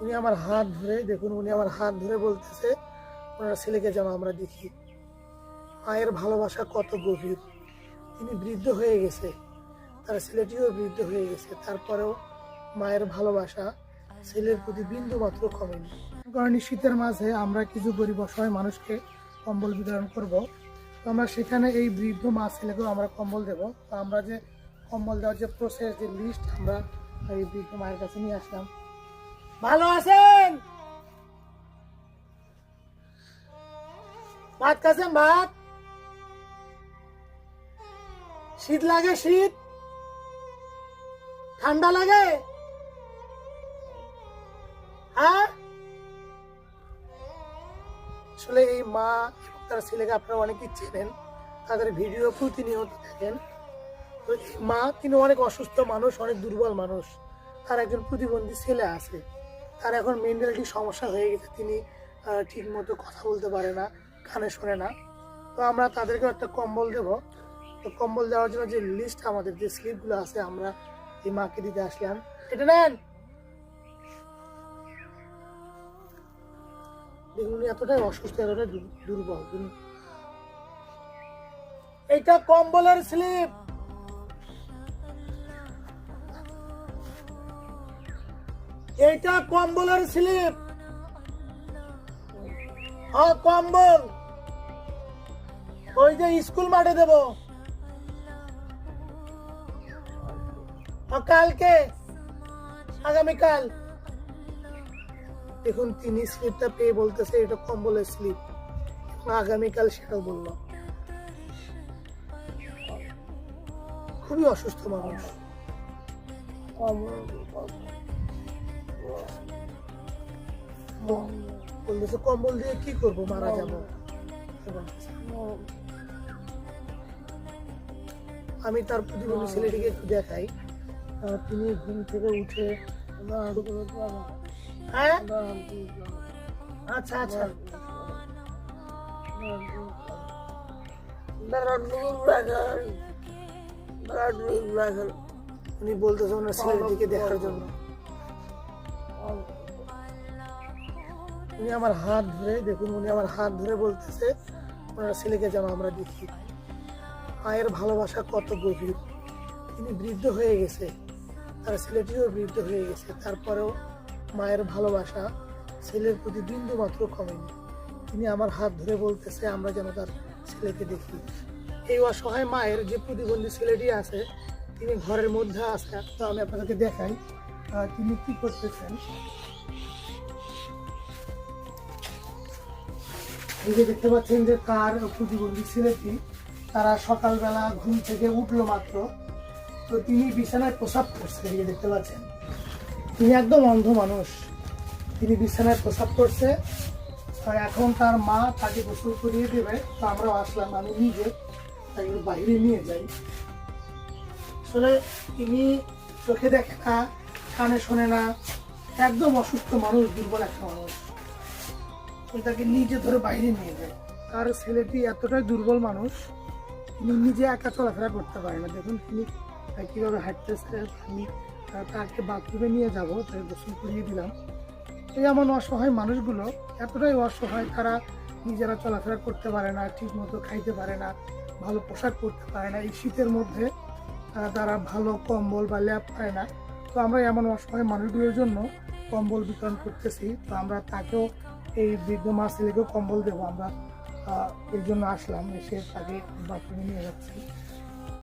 উনি আমার হাত ধরে, দেখুন উনি আমার হাত ধরে বলতেছে, ওনার ছেলেকে যেন আমরা দেখি। মায়ের ভালোবাসা কত গভীর। তিনি বৃদ্ধ হয়ে গেছে, তার ছেলেটিও বৃদ্ধ হয়ে গেছে, তারপরেও মায়ের ভালোবাসা ছেলের প্রতি বিন্দু মাত্র কমেনি। কারণ শীতের মাঝে আমরা কিছু গরিব অসহায় মানুষকে কম্বল বিতরণ করব। তো আমরা সেখানে এই বৃদ্ধ মা ছেলেকেও আমরা কম্বল দেব। তো আমরা যে কম্বল দেওয়ার যে প্রসেস যে লিস্ট আমরা এই বৃদ্ধ মায়ের কাছে নিয়ে আসলাম। ভালো আছেন? ভাত খাচ্ছেন ভাত? শীত লাগে শীত? ঠান্ডা লাগে? হ্যাঁ? আসলে এই মা তার ছেলেকে আপনারা অনেকেই চেনেন, তাদের ভিডিও প্রতিনিয়ত দেখেন। মা তিনি অনেক অসুস্থ মানুষ, অনেক দুর্বল মানুষ। তার একজন প্রতিবন্ধী ছেলে আছে। তার এখন মেন্টালিটি সমস্যা হয়ে গেছে। তিনি ঠিক মতো কথা বলতে পারে না, কানে শোনে না। তো আমরা তাদেরকে একটা কম্বল দেব। তো কম্বল দেওয়ার জন্য যে লিস্ট আমাদের, যে স্লিপগুলো আছে, আমরা এই মাকে দিতে আসলাম। এটা নেন! দেখুন এতটাই অসুস্থ, এতটাই দুর্বল। এইটা কম্বলের স্লিপ এইটা কম্বলের স্লিপ। হ্যাঁ কম্বল। ওই যে স্কুল মাঠে দেব। কালকে, আগামীকাল। দেখুন, তিনি স্লিপটা পেয়ে বলতেছে এটা কম্বলের স্লিপ। আগামীকাল সেটাও বলল। খুবই অসুস্থ মানুষ। বলতেছে কম্বল দিয়ে কি করব? মারা যাব। আমি তার প্রতিবন্ধী ছেলেটিকে একটু দেখাই। তিনি ঘুম থেকে উঠে হ্যাঁ? আচ্ছা আচ্ছা। উনি বলতেছে ওনার ছেলেটিকে দেখার জন্য। উনি আমার হাত ধরে, দেখুন উনি আমার হাত ধরে বলতেছে, ওনার ছেলেকে যেন আমরা দেখি। মায়ের ভালোবাসা কত গভীর। তিনি বৃদ্ধ হয়ে গেছে, তার ছেলেটিও বৃদ্ধ হয়ে গেছে, তারপরেও মায়ের ভালোবাসা ছেলের প্রতি বিন্দু মাত্র কমেনি। তিনি আমার হাত ধরে বলতেছে, আমরা যেন তার ছেলেকে দেখি। এই অসহায় মায়ের যে প্রতিবন্ধী ছেলেটি আছে, তিনি ঘরের মধ্যে আছে, তো আমি আপনাদেরকে দেখাই। তিনি কি করতেছেন? এই যে দেখতে পাচ্ছেন যে তার প্রতিবন্ধী ছেলেটি, তারা সকালবেলা ঘুম থেকে উঠল মাত্র। তো তিনি বিছানায় প্রসাব করছে এই যে দেখতে পাচ্ছেন। তিনি একদম অন্ধ মানুষ। তিনি বিছানায় প্রসাব করছে। এখন তার মা তাকে গোসল করিয়ে দেবে। তো আমরাও আসলাম, আমি নিজে তাকে বাইরে নিয়ে যাই। আসলে তিনি চোখে দেখে কানে শোনে না, একদম অসুস্থ মানুষ, দুর্বল একটা মানুষ। তো তাকে নিজে ধরে বাইরে নিয়ে যায়। তার ছেলেটি এতটাই দুর্বল মানুষ, তিনি নিজে একা চলাফেরা করতে পারে না। দেখুন, তিনি কীভাবে হাঁটতেছে আমি তাকে বাথরুমে নিয়ে যাব, তাকে গোসল করিয়ে দিলাম। এই এমন অসহায় মানুষগুলো এতটাই অসহায়, তারা নিজেরা চলাফেরা করতে পারে না ঠিক মতো খাইতে পারে না, ভালো পোশাক পরতে পারে না। এই শীতের মধ্যে তারা ভালো কম্বল বা ল্যাপ পায় না। তো আমরা এমন অসহায় মানুষগুলোর জন্য কম্বল বিতরণ করতেছি, তো আমরা তাকেও এই বৃদ্ধ মা ছেলেকেও কম্বল দেবো। আমরা এই জন্য আসলাম, এসে তাকে বাথরুমে নিয়ে যাচ্ছি।